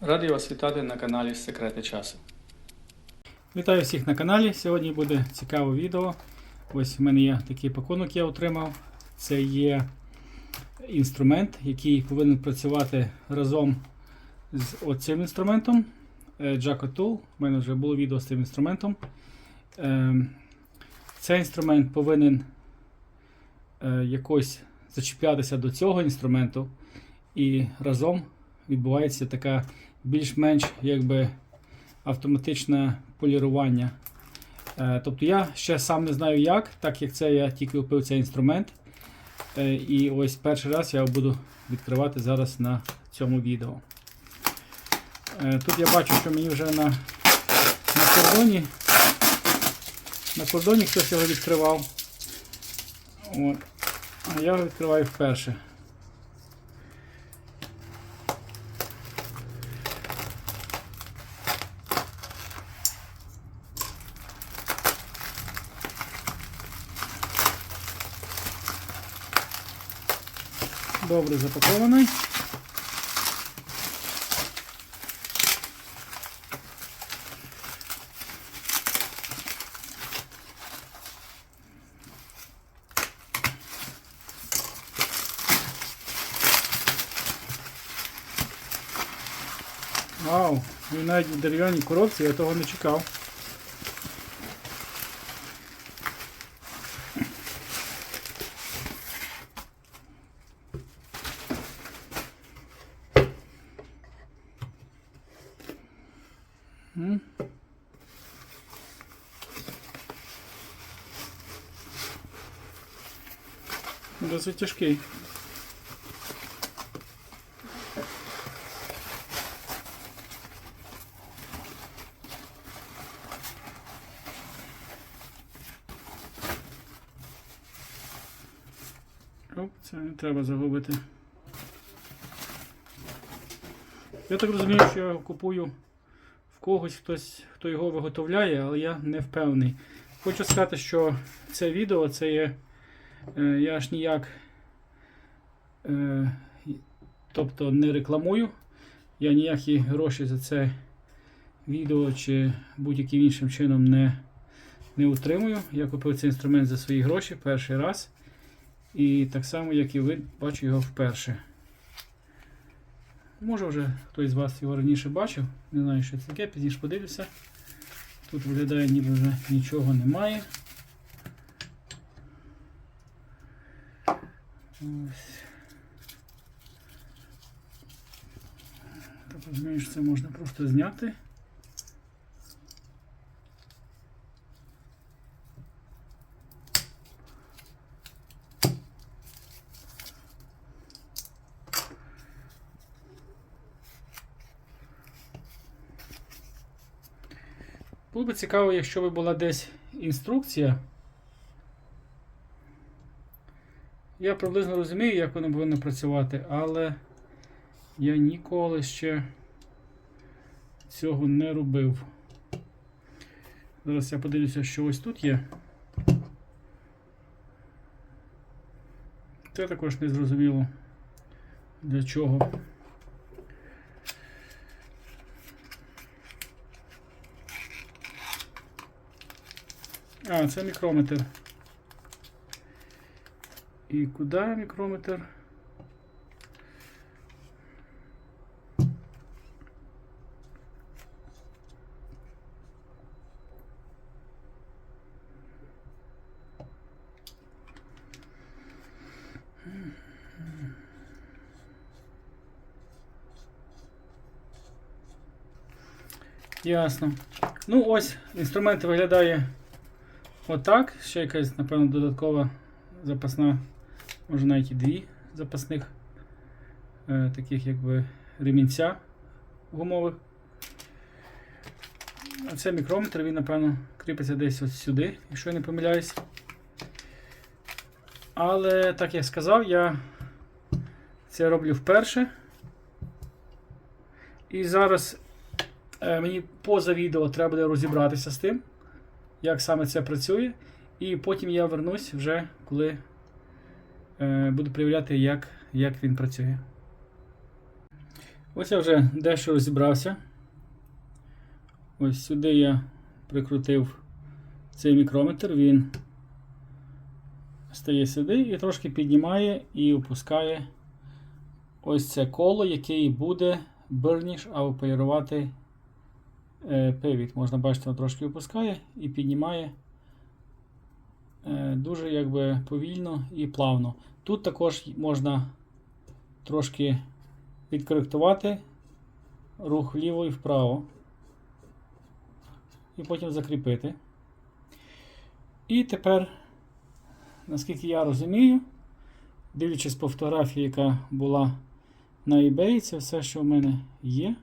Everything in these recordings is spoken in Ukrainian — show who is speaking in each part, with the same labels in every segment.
Speaker 1: Радий вас вітати на каналі Секрети часу.
Speaker 2: Вітаю всіх на каналі. Сьогодні буде цікаве відео. Ось в мене є такий пакунок, я отримав. Це є інструмент, який повинен працювати разом з оцим інструментом. е, Jaco Tool. У мене вже було відео з цим інструментом. Ем, Цей інструмент повинен е, якось зачіплятися до цього інструменту, і разом відбувається така більш-менш якби автоматичне полірування. Е, Тобто я ще сам не знаю як, так як це я тільки купив цей інструмент. Е, І ось перший раз я буду відкривати зараз на цьому відео. Е, Тут я бачу, що мені вже на, на кордоні на кордоні хтось його відкривав. От. А я його відкриваю вперше. Добре запакований. Вау, він навіть в дерев'яній коробці, я того не чекав. М. Досить тяжкий. Оп, це не треба загубити. Я так розумію, що я купую когось хтось, хто його виготовляє, але я не впевнений. Хочу сказати, що це відео це є. Е, я аж ніяк е, тобто не рекламую. Я ніякі гроші за це відео чи будь-яким іншим чином не, не утримую. Я купив цей інструмент за свої гроші перший раз. І так само, як і ви, бачу його вперше. Може вже хтось з вас його раніше бачив. Не знаю, що це таке, пізніше подивлюся. Тут виглядає, ніби вже нічого немає. Ось. Так розумію, що це можна просто зняти. Було б цікаво, якщо би була десь інструкція. Я приблизно розумію, як воно повинно працювати, але я ніколи ще цього не робив. Зараз я подивлюся, що ось тут є. Це також не зрозуміло для чого. А, це мікрометр. І куди мікрометр? Ясно. Ну ось, інструмент виглядає отак. Ще якась, напевно, додаткова запасна, може навіть і дві запасних е, таких якби ремінця гумових. А це мікрометр, він, напевно, кріпиться десь ось сюди, якщо я не помиляюсь. Але, так як сказав, я це роблю вперше. І зараз е, мені поза відео треба буде розібратися з тим, як саме це працює. І потім я вернусь вже, коли е, буду перевіряти, як, як він працює. Ось я вже дещо розібрався. Ось сюди я прикрутив цей мікрометр, він стає сюди і трошки піднімає і опускає ось це коло, яке буде бирніш або полірувати е. Можна бачити, трошки опускає і піднімає е, дуже якби повільно і плавно. Тут також можна трошки відкоректувати рух вліво і вправо. І потім закріпити. І тепер, наскільки я розумію, дивлячись по фотографії, яка була на eBay, це все, що в мене є.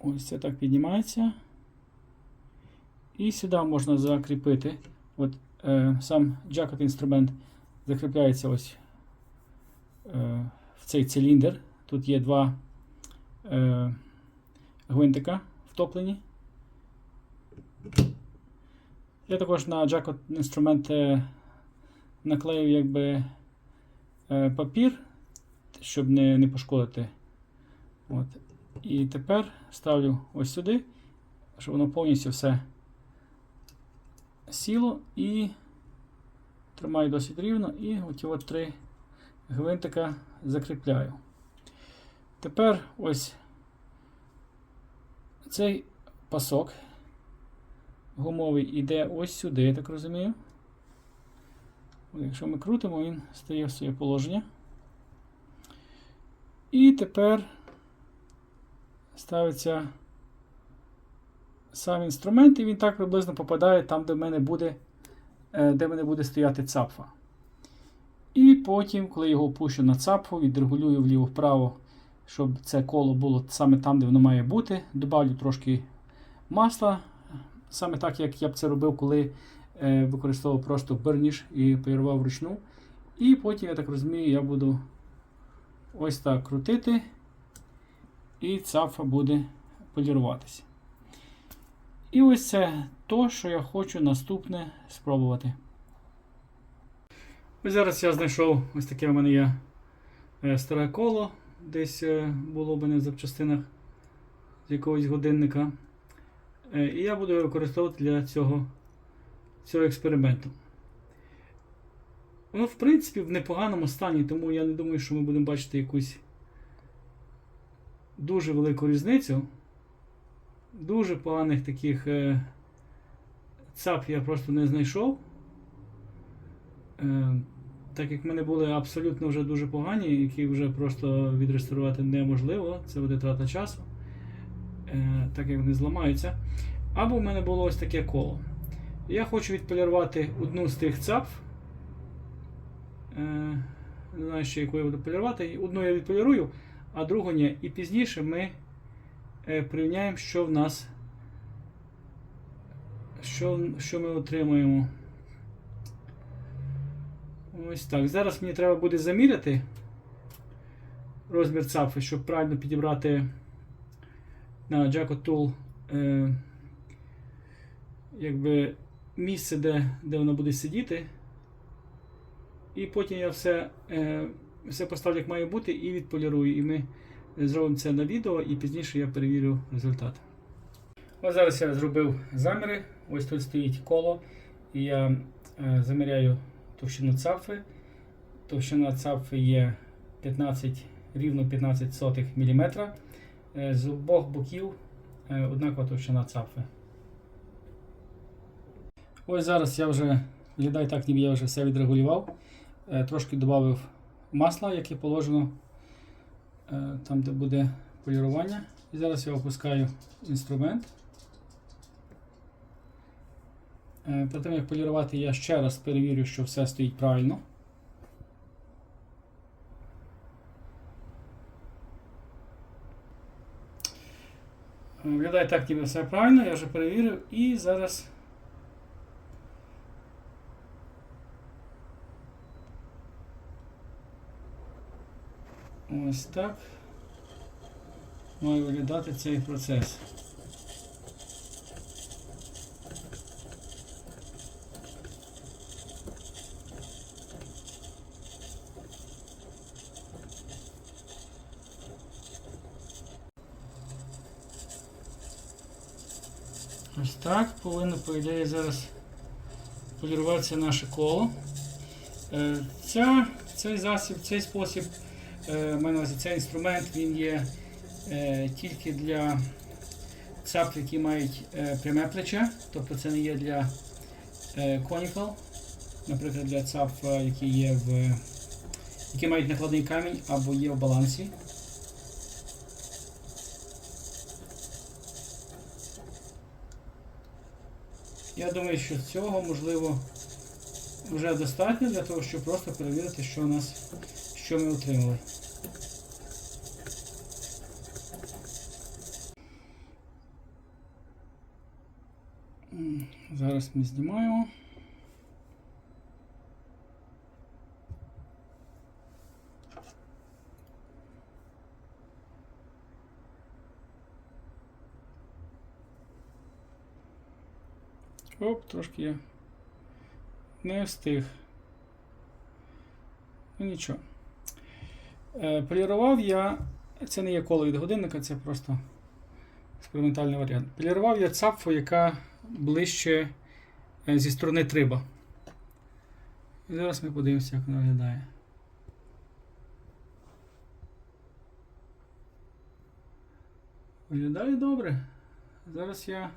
Speaker 2: Ось це так піднімається. І сюди можна закріпити. От е, Сам джакет інструмент закріпляється ось е, в цей циліндр. Тут є два е, гвинтика втоплені. Я також на джакот інструмент е, наклеїв якби е, папір, щоб не, не пошкодити. От. І тепер ставлю ось сюди, щоб воно повністю все сіло і тримаю досить рівно. І оті от три гвинтика закріпляю. Тепер ось цей пасок гумовий іде ось сюди, я так розумію. Якщо ми крутимо, він стає в своє положення. І тепер ставиться сам інструмент, і він так приблизно попадає там, де в мене буде, е, де в мене буде стояти цапфа. І потім, коли його пущу на цапфу, відрегулюю вліво-вправо, щоб це коло було саме там, де воно має бути. Добавлю трошки масла, саме так, як я б це робив, коли е, використовував просто берніш і полірував вручну. І потім, я так розумію, я буду ось так крутити, і цапфа буде поліруватися. І ось це то, що я хочу наступне спробувати. Ось зараз я знайшов ось таке в мене є е, старе коло, десь е, було в мене в запчастинах з якогось годинника. Е, І я буду його використовувати для цього, цього експерименту. Воно, в принципі, в непоганому стані, тому я не думаю, що ми будемо бачити якусь дуже велику різницю. Дуже поганих таких е, цап я просто не знайшов. Е, так як в мене були абсолютно вже дуже погані, які вже просто відреставрувати неможливо, це буде трата часу, е, так як вони зламаються. Або в мене було ось таке коло. Я хочу відполірувати одну з тих цап. Не знаю, ще яку я буду полірувати. Одну я відполірую, а другу. І пізніше ми е, порівняємо, що в нас, що, що ми отримуємо. Ось так. Зараз мені треба буде заміряти розмір цапфи, щоб правильно підібрати на Jaco Tool е, якби місце, де, де воно буде сидіти. І потім я все, е, все поставлю, як має бути, і відполірую. І ми зробимо це на відео, і пізніше я перевірю результат. Ось зараз я зробив заміри. Ось тут стоїть коло, і я е, заміряю товщину цапфи. Товщина цапфи є 15, рівно 15 сотих мм. Е, З обох боків е, однакова товщина цапфи. Ось зараз я вже виглядає так, ніби я вже все відрегулював. Трошки додав масла, яке положено е, там, де буде полірування. І зараз я опускаю інструмент. Е, Перед тим, як полірувати, я ще раз перевірю, що все стоїть правильно. Виглядає так, ніби все правильно, я вже перевірив і зараз. Ось так має виглядати цей процес. Ось так, повинно, по ідеї, зараз полірватися наше коло. Е, ця, Цей засіб, цей спосіб е, мене на увазі, цей інструмент він є е, тільки для цап, які мають е, пряме плече, тобто це не є для е, conical, наприклад, для цап, е, які є в які мають накладний камінь або є в балансі. Я думаю, що цього можливо вже достатньо для того, щоб просто перевірити, що у нас, що ми отримали. М, Зараз ми знімаємо. Оп, трошки я не встиг. Ну нічого. Е, полірував я. Це не є коло від годинника, це просто експериментальний варіант. Полірував я цапфу, яка ближче е, зі сторони триба. І зараз ми подивимося, як вона виглядає. Виглядає добре. Зараз я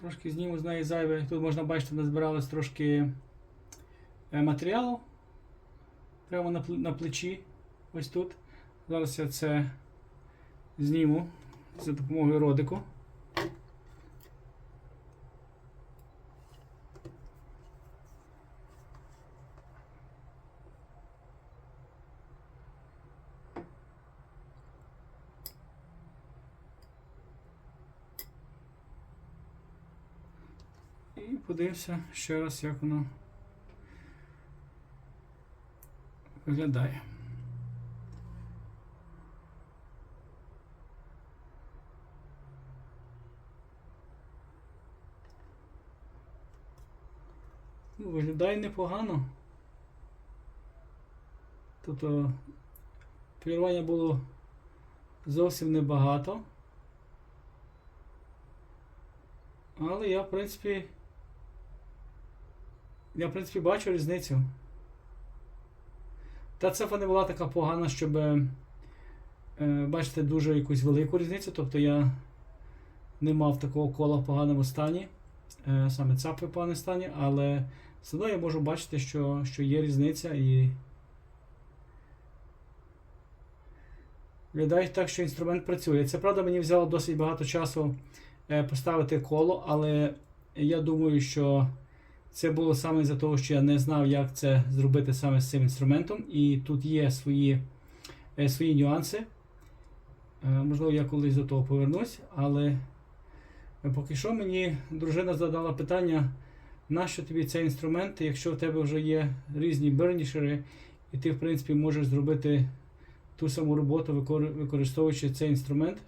Speaker 2: трошки зніму з неї зайве. Тут можна бачити, назбиралось трошки е, матеріалу прямо на, на плечі. Ось тут. Зараз я це зніму за допомогою родику. І подивимося ще раз, як воно виглядає. Ну, Виглядає непогано. Тобто полірування було зовсім небагато. Але я, в принципі, я, в принципі, бачу різницю. Та цифра не була така погана, щоб е, е, бачити дуже якусь велику різницю. Тобто я не мав такого кола в поганому стані, е, саме цапи в поганому стані, але все одно я можу бачити, що, що є різниця і. Виглядає так, що інструмент працює. Це правда, мені взяло досить багато часу е, поставити коло, але я думаю, що це було саме за того, що я не знав, як це зробити саме з цим інструментом. І тут є свої, е, свої нюанси. Е, Можливо, я колись до того повернусь, але поки що мені дружина задала питання, нащо тобі цей інструмент, якщо в тебе вже є різні бернішери, і ти, в принципі, можеш зробити ту саму роботу, використовуючи цей інструмент.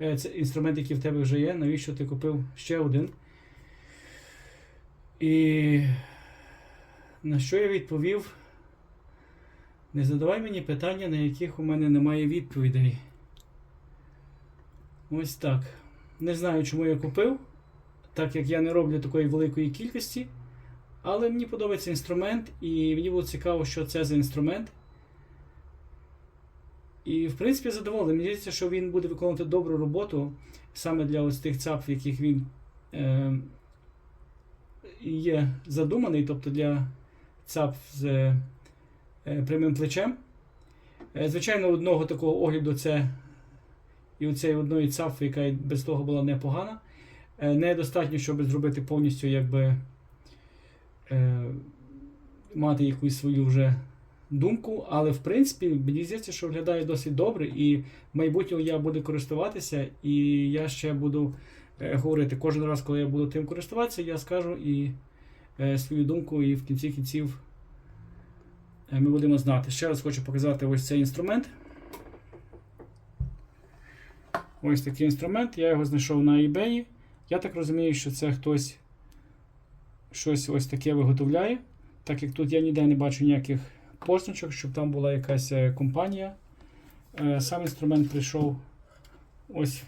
Speaker 2: Е, Це інструмент, який в тебе вже є, навіщо ти купив ще один? І на що я відповів? Не задавай мені питання, на яких у мене немає відповідей. Ось так. Не знаю, чому я купив, так як я не роблю такої великої кількості. Але мені подобається інструмент, і мені було цікаво, що це за інструмент. І, в принципі, задоволений. Мені здається, що він буде виконувати добру роботу саме для ось тих цап, яких він е, є задуманий, тобто для цап з е, прямим плечем. Е, звичайно, одного такого огляду це і оцеї одної цапфи, яка без того була непогана. Е, недостатньо, щоб зробити повністю, якби е, мати якусь свою вже думку, але в принципі мені здається, що виглядає досить добре, і в майбутньому я буду користуватися, і я ще буду е, говорити кожен раз, коли я буду тим користуватися, я скажу і е, свою думку, і в кінці кінців е, ми будемо знати. Ще раз хочу показати ось цей інструмент. Ось такий інструмент, я його знайшов на eBay. Я так розумію, що це хтось щось ось таке виготовляє, так як тут я ніде не бачу ніяких позначок, щоб там була якась е, компанія. Е, Сам інструмент прийшов ось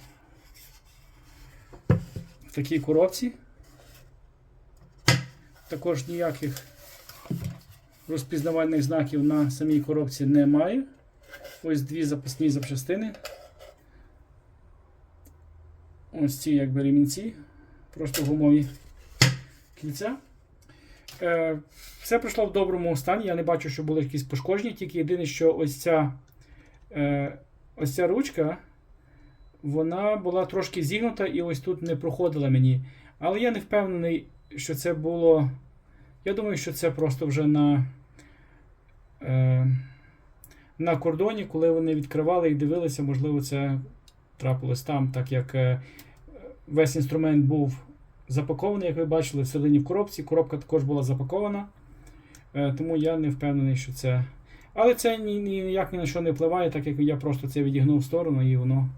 Speaker 2: в такій коробці. Також ніяких розпізнавальних знаків на самій коробці немає. Ось дві запасні запчастини. Ось ці якби ремінці, просто гумові кільця. Е, все пройшло в доброму стані. Я не бачу, що були якісь пошкодження, тільки єдине, що ось ця, е, ось ця ручка, вона була трошки зігнута і ось тут не проходила мені. Але я не впевнений, що це було. Я думаю, що це просто вже на, е, на кордоні, коли вони відкривали і дивилися, можливо, це трапилось там, так як е, весь інструмент був запакований, як ви бачили, всередині в коробці. Коробка також була запакована. Е, тому я не впевнений, що це. Але це ні, ні- ніяк ні на що не впливає, так як я просто це відігнув в сторону і воно,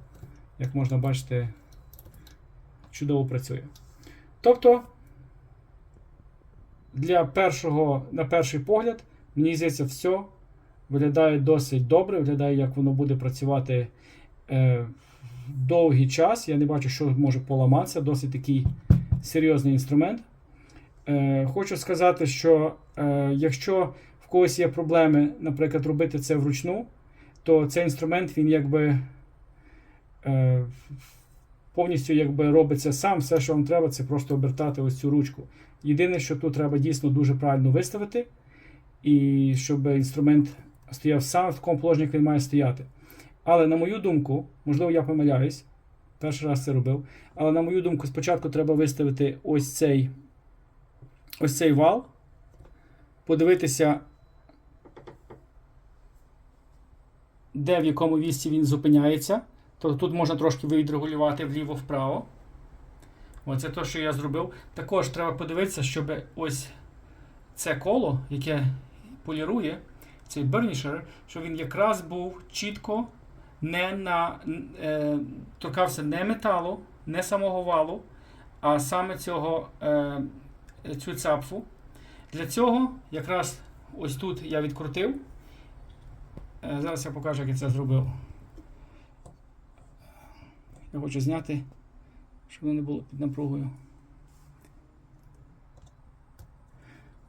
Speaker 2: як можна бачити, чудово працює. Тобто, для першого, на перший погляд, мені здається, все виглядає досить добре, виглядає, як воно буде працювати е, довгий час. Я не бачу, що може поламатися. Досить такий серйозний інструмент. Е, хочу сказати, що е, якщо в когось є проблеми, наприклад, робити це вручну, то цей інструмент він якби повністю якби робиться сам. Все, що вам треба, це просто обертати ось цю ручку. Єдине, що тут треба дійсно дуже правильно виставити, і щоб інструмент стояв саме в такому положенні, як він має стояти. Але на мою думку, можливо, я помиляюсь, перший раз це робив. Але на мою думку, спочатку треба виставити ось цей, ось цей вал, подивитися, де в якому місці він зупиняється. Тобто тут можна трошки відрегулювати вліво-вправо. Оце те, що я зробив. Також треба подивитися, щоб ось це коло, яке полірує, цей бернішер, щоб він якраз був чітко не на, е, торкався не металу, не самого валу, а саме цього, е, цю цапфу. Для цього якраз ось тут я відкрутив. Е, зараз я покажу, як я це зробив. Я хочу зняти, щоб воно не було під напругою.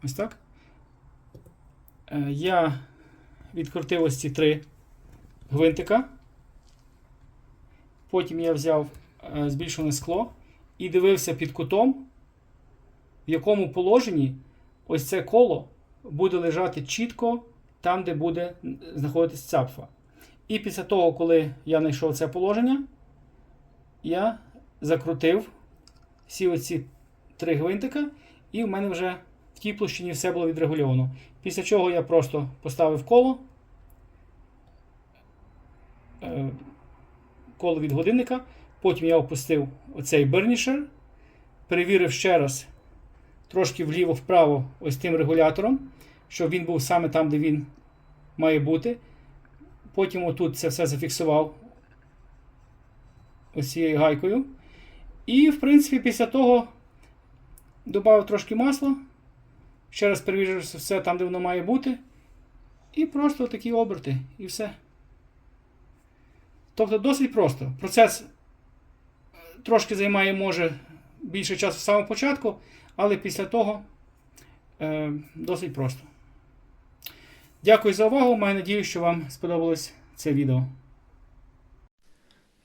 Speaker 2: Ось так. Е, Я відкрутив ось ці три гвинтика. Потім я взяв е, збільшене скло і дивився під кутом, в якому положенні ось це коло буде лежати чітко там, де буде знаходитись цапфа. І після того, коли я знайшов це положення, я закрутив всі оці три гвинтика, і в мене вже в тій площині все було відрегульовано. Після чого я просто поставив коло, е, коло від годинника, потім я опустив оцей бернішер, перевірив ще раз трошки вліво-вправо ось тим регулятором, щоб він був саме там, де він має бути. Потім отут це все зафіксував ось гайкою. І, в принципі, після того додав трошки масла. Ще раз перевірив все там, де воно має бути. І просто такі оберти, і все. Тобто досить просто. Процес е, трошки займає, може, більше часу з самого початку, але після того е, досить просто. Дякую за увагу. Маю надію, що вам сподобалось це відео.